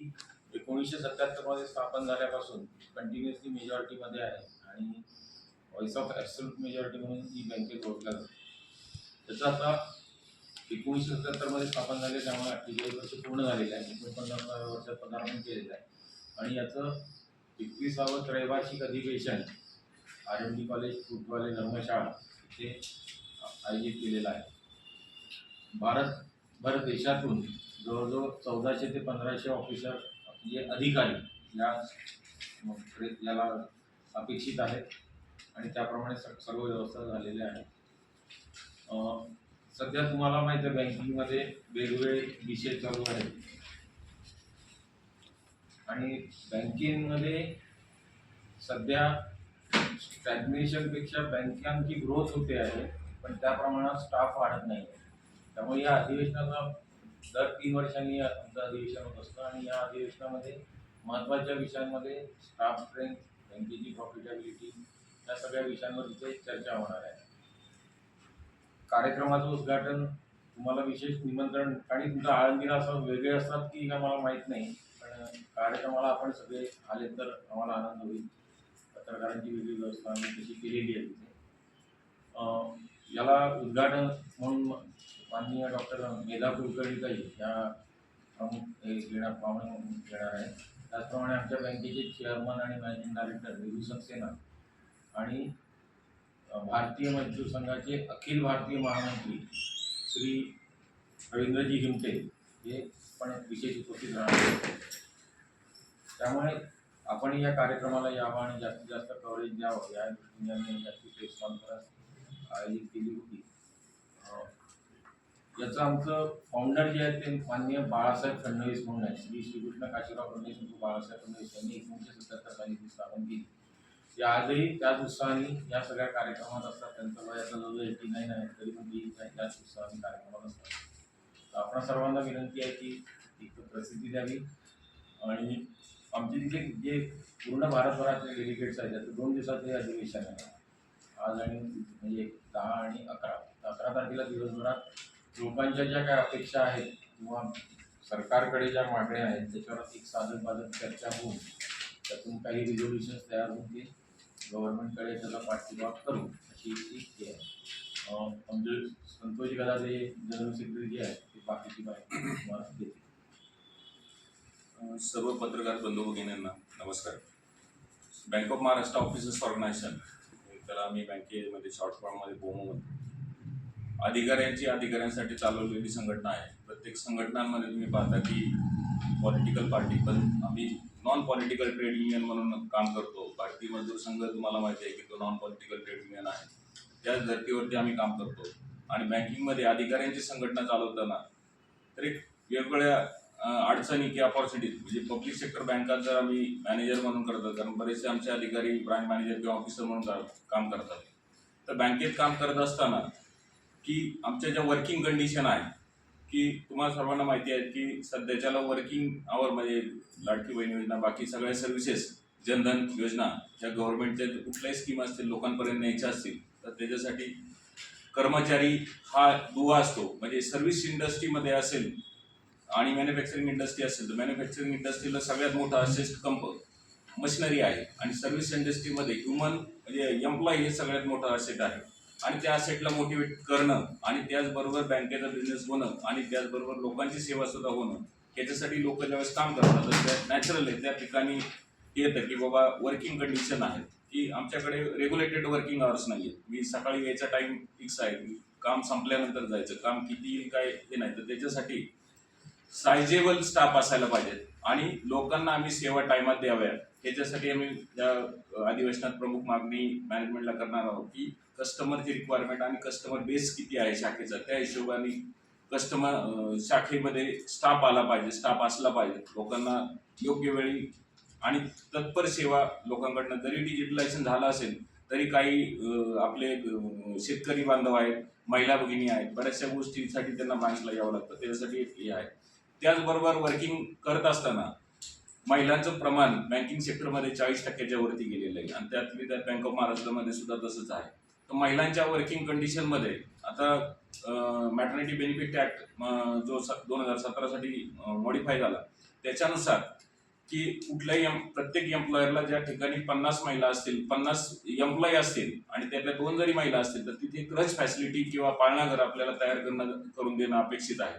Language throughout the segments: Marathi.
एकोणीसशे सत्याहत्तरमध्ये स्थापन झाल्यापासून कंटिन्युअसली मेजॉरिटीमध्ये आहे आणि व्हॉइस ऑफ ॲब्सोल्यूट मेजॉरिटी म्हणून ही बँकेत ओळखला जाते. त्याचं आता एकोणीसशे सत्याहत्तरमध्ये स्थापन झाले त्यामुळे अठ्ठेचाळीस वर्ष पूर्ण झालेले आहे एकोणपन्नासाव्या वर्षात पदार्पण केलेलं आहे. आणि याचं एकविसावं त्रैवार्षिक अधिवेशन आर एम डी कॉलेज फुटवाले धर्मशाळा इथे आयोजित केलेलं आहे. भारतभर देशातून जवळजवळ चौदाशे ते पंधराशे ऑफिसर म्हणजे अधिकारी या याला अपेक्षित आहेत. आणि त्याप्रमाणे सर्व व्यवस्था झालेल्या आहेत. सध्या तुम्हाला माहिती आहे बँकिंगमध्ये वेगवेगळे विषय चालू आहेत. आणि बँकिंगमध्ये सध्या स्टॅग्नेशनपेक्षा बँकांची ग्रोथ होते आहे पण त्या प्रमाणात स्टाफ वाढत नाही. त्यामुळे या अधिवेशनाचा दर तीन वर्षांनी आमचं अधिवेशन होत असतं आणि या अधिवेशनामध्ये महत्त्वाच्या विषयांमध्ये स्टाफ स्ट्रेंथ बँकेची प्रॉफिटेबिलिटी या सगळ्या विषयांवर तिथे चर्चा होणार आहे. कार्यक्रमाचं उद्घाटन तुम्हाला विशेष निमंत्रण आणि तुमचा आळंदीला असं वेगळे असतात की का मला माहीत नाही पण कार्यक्रमाला आपण सगळे आले तर आम्हाला आनंद होईल. पत्रकारांची वेगळी व्यवस्था आम्ही तशी केलेली आहे तिथे. याला उद्घाटन म्हणून माननीय डॉक्टर मेधा कुलकर्णीताई या प्रमुख हे घेणार पाहुणे म्हणून घेणार आहेत. त्याचप्रमाणे आमच्या बँकेचे चेअरमन आणि मॅनेजिंग डायरेक्टर विभू सक्सेना आणि भारतीय मजदूर संघाचे अखिल भारतीय महामंत्री श्री रवींद्रजी हिमटे हे पण विशेष उपस्थित राहणार त्यामुळे आपण या कार्यक्रमाला यावं आणि जास्तीत जास्त कव्हरेज द्यावं. या दृष्टीने आम्ही याची प्रेस कॉन्फरन्स आयोजित केली होती. याचं आमचं फाउंडर जे आहेत ते माननीय बाळासाहेब फडणवीस म्हणून आहेत. श्री श्रीकृष्ण काशीराव फडणवीस बाळासाहेब फडणवीस यांनी एकोणीसशे सत्याहत्तर साली ती स्थापन केली. ते आजही त्याच उत्साहाने या सगळ्या कार्यक्रमात असतात. त्यांचं वय आता एटी नाईन आहे. तरी पण ती त्याच उत्साहाने कार्यक्रमात असतात. तर आपण सर्वांना विनंती आहे की एक प्रसिद्धी द्यावी. आणि आमचे तिथे जे पूर्ण भारतभरातले डेलिगेट्स आहेत त्याचं दोन दिवसाचं हे अधिवेशन आहे. आज आणि म्हणजे दहा आणि अकरा. अकरा तारखेला दिवसभरात लोकांच्या ज्या काय अपेक्षा आहेत किंवा सरकारकडे ज्या मागण्या आहेत त्याच्यावर एक साधन बाधन चर्चा होऊन त्यातून काही रिझोल्युशन्स तयार होऊन ते गव्हर्नमेंटकडे त्याला पाठपुरावा करू अशी इच्छा आहे. अं, आमचे संतोष गदादे जनरल सेक्रेटरी जे आहेत ते बाकीची माहिती तुम्हाला सर्व पत्रकार बंधू भगिनींना नमस्कार. Bank of Maharashtra officers organisation त्याला आम्ही बँकेमध्ये शॉर्ट फॉर्ममध्ये बोमो म्हणतो अधिकाऱ्यांची अधिकाऱ्यांसाठी चालवलेली संघटना आहे. प्रत्येक संघटनांमध्ये तुम्ही पाहता की पॉलिटिकल पार्टी पण आम्ही नॉन पॉलिटिकल ट्रेड युनियन म्हणून काम करतो. भारतीय मजदूर संघ तुम्हाला माहिती आहे की तो नॉन पॉलिटिकल ट्रेड युनियन आहे. त्याच धर्तीवरती आम्ही काम करतो. आणि बँकिंगमध्ये अधिकाऱ्यांची संघटना चालवताना तर एक वेगवेगळ्या अडचणी किंवा ऑपॉर्च्युनिटीज म्हणजे पब्लिक सेक्टर बँकात जर आम्ही मॅनेजर म्हणून करतो कारण बरेचसे आमचे अधिकारी ब्रांच मॅनेजर किंवा ऑफिसर म्हणून काम करतात. तर बँकेत काम करत असताना की आमच्या ज्या वर्किंग कंडिशन आहे की तुम्हाला सर्वांना माहिती आहे की सध्याच्याला वर्किंग आवर म्हणजे लाडकी बहीण योजना बाकी सगळ्या सर्व्हिसेस जनधन योजना ज्या गव्हर्नमेंटच्या कुठल्याही स्कीम असतील लोकांपर्यंत न्यायच्या असतील तर त्याच्यासाठी कर्मचारी हा दुवा असतो. म्हणजे सर्व्हिस इंडस्ट्रीमध्ये असेल आणि मॅन्युफॅक्चरिंग इंडस्ट्री असेल तर मॅन्युफॅक्चरिंग इंडस्ट्रीला सगळ्यात मोठा असेस्ट कंप मशिनरी आहे. आणि सर्व्हिस इंडस्ट्रीमध्ये ह्युमन म्हणजे एम्प्लॉई हे सगळ्यात मोठं असेट आहे. आणि त्या असेटला मोटिवेट करणं आणि त्याचबरोबर बँकेचा बिझनेस होणं आणि त्याचबरोबर लोकांची सेवा सुद्धा होणं याच्यासाठी लोक ज्यावेळेस काम करतात तर त्या नॅचरल आहे. त्या ठिकाणी येतं की बाबा वर्किंग कंडिशन आहेत की आमच्याकडे रेग्युलेटेड वर्किंग आवर्स नाही आहेत मी सकाळी यायचा टाईम फिक्स आहे. काम संपल्यानंतर जायचं. काम किती येईल काय हे नाही. तर त्याच्यासाठी सायजेबल स्टाफ असायला पाहिजेत. आणि लोकांना आम्ही सेवा टायमात द्याव्या ह्याच्यासाठी आम्ही या अधिवेशनात प्रमुख मागणी मॅनेजमेंटला करणार आहोत की कस्टमरची रिक्वायरमेंट आणि कस्टमर बेस किती आहे शाखेचा त्या हिशोबाने कस्टमर शाखेमध्ये स्टाफ आला पाहिजे स्टाफ असला पाहिजे. लोकांना योग्य वेळी आणि तत्पर सेवा लोकांकडनं जरी डिजिटलायझेशन झालं असेल तरी काही आपले शेतकरी बांधव आहेत महिला भगिनी आहेत बऱ्याचशा गोष्टींसाठी त्यांना बँकला यावं लागतं. त्याच्यासाठी हे आहे. त्याचबरोबर वर्किंग करत असताना महिलांचं प्रमाण बँकिंग सेक्टरमध्ये चाळीस टक्क्याच्या वरती गेलेलं आहे. आणि त्यातली त्यात बँक ऑफ महाराष्ट्रामध्ये सुद्धा तसंच आहे. तर महिलांच्या वर्किंग कंडिशनमध्ये आता मॅटर्निटी बेनिफिट ॲक्ट जो दोन हजार सतरासाठी मॉडिफाय झाला. त्याच्यानुसार की कुठल्याही एम प्रत्येक एम्प्लॉयरला ज्या ठिकाणी पन्नास महिला असतील पन्नास एम्प्लॉई असतील आणि त्यातल्या दोन जरी महिला असतील तर तिथे क्रच फॅसिलिटी किंवा पाळणाघर आपल्याला तयार करणं करून देणं अपेक्षित आहे.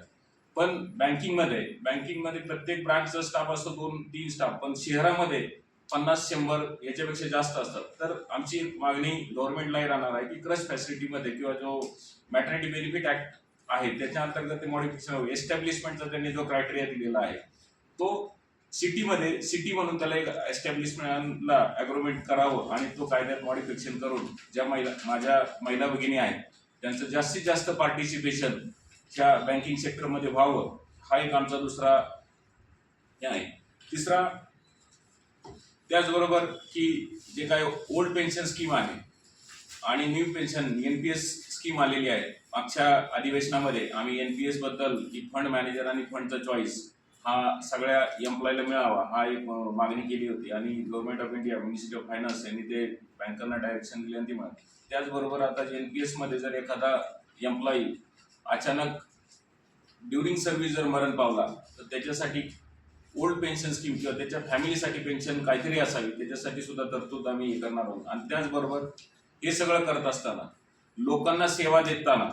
पण बँकिंगमध्ये बँकिंगमध्ये प्रत्येक ब्रांचचा स्टाफ असतो दोन तीन स्टाफ पण शहरामध्ये पन्नास शंभर याच्यापेक्षा जास्त असतात. तर आमची मागणी गव्हर्नमेंटलाही राहणार आहे की क्रश फॅसिलिटीमध्ये किंवा जो मॅटर्निटी बेनिफिट ऍक्ट आहे त्याच्या अंतर्गत ते मॉडिफिकेशन एस्टॅब्लिशमेंटचा त्यांनी जो क्रायटेरिया दिलेला आहे तो सिटीमध्ये सिटी म्हणून त्याला एक एस्टॅब्लिशमेंटला ॲग्रोमेंट करावं आणि तो कायद्यात मॉडिफिकेशन करून ज्या महिला माझ्या महिला भगिनी आहेत त्यांचं जास्तीत जास्त पार्टिसिपेशन ह्या बँकिंग सेक्टरमध्ये व्हावं हा एक आमचा दुसरा हे आहे. तिसरा त्याचबरोबर की जे काय ओल्ड पेन्शन स्कीम आहे आणि new pension N P S scheme आलेली आहे. मागच्या अधिवेशनामध्ये आम्ही एन पी एसबद्दल की फंड मॅनेजर आणि फंडचा चॉईस हा सगळ्या एम्प्लॉयला मिळावा हा एक मागणी केली होती. आणि government of India ministry of finance यांनी ते बँकांना डायरेक्शन दिली आणि ती मागणी त्याचबरोबर आता एन पी एसमध्ये जर एखादा एम्प्लॉई अचानक ड्युरिंग सर्व्हिस जर मरण पावला तर त्याच्यासाठी ओल्ड पेन्शन स्कीम किंवा त्याच्या फॅमिलीसाठी पेन्शन काहीतरी असावी. त्याच्यासाठी सुद्धा तरतूद आम्ही हे करणार आहोत. आणि त्याचबरोबर हे सगळं करत असताना लोकांना सेवा देताना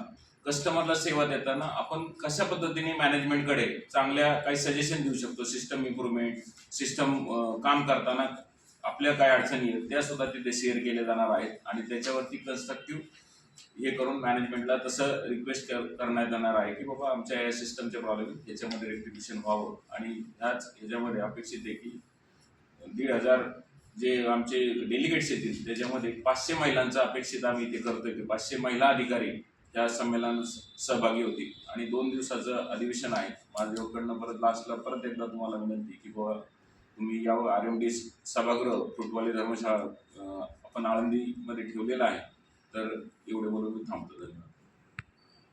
कस्टमरला सेवा देताना आपण कशा पद्धतीने मॅनेजमेंटकडे चांगल्या काही सजेशन देऊ शकतो? सिस्टम इम्प्रुव्हमेंट सिस्टम काम करताना आपल्या काय अडचणी आहेत त्या सुद्धा तिथे शेअर केल्या जाणार आहेत. आणि त्याच्यावरती कन्स्ट्रक्टिव्ह हे करून मॅनेजमेंटला तसं रिक्वेस्ट करण्यात येणार आहे की बाबा आमच्या या सिस्टमचे प्रॉब्लेम याच्यामध्ये रेक्टिफिकेशन व्हावं. आणि ह्याच ह्याच्यामध्ये अपेक्षित आहे की दीड हजार जे आमचे डेलिगेट्स येतील त्याच्यामध्ये पाचशे महिलांचा अपेक्षित आम्ही ते करतोय की पाचशे महिला अधिकारी त्या संमेलनात सहभागी होतील. आणि दोन दिवसाचं अधिवेशन आहे. माझ्याकडनं परत लास्टला परत एकदा तुम्हाला विनंती की बाबा तुम्ही यावं आर एम डी सभागृह फुटबॉल धर्मशाळा आपण आळंदीमध्ये ठेवलेलं आहे. तर एवढे बोलून मी थांबतो धन्यवाद.